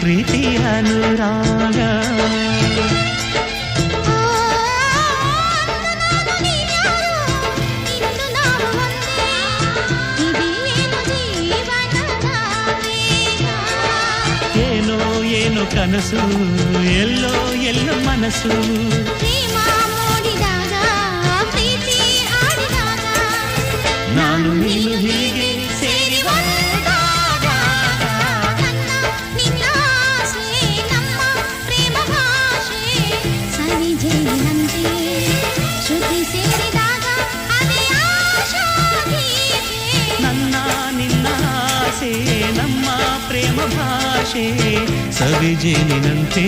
ಪ್ರೀತಿ ಅನುರಾಗ ಏನೋ ಏನೋ ಕನಸು ಎಲ್ಲೋ ಎಲ್ಲೋ ಮನಸ್ಸು ನಾನು ನೀನು ನನ್ನ ನಿನ್ನ ಆಸೆ ನಮ್ಮ ಪ್ರೇಮ ಭಾಷೆ ಸವಿಜೇನಿನಂತೆ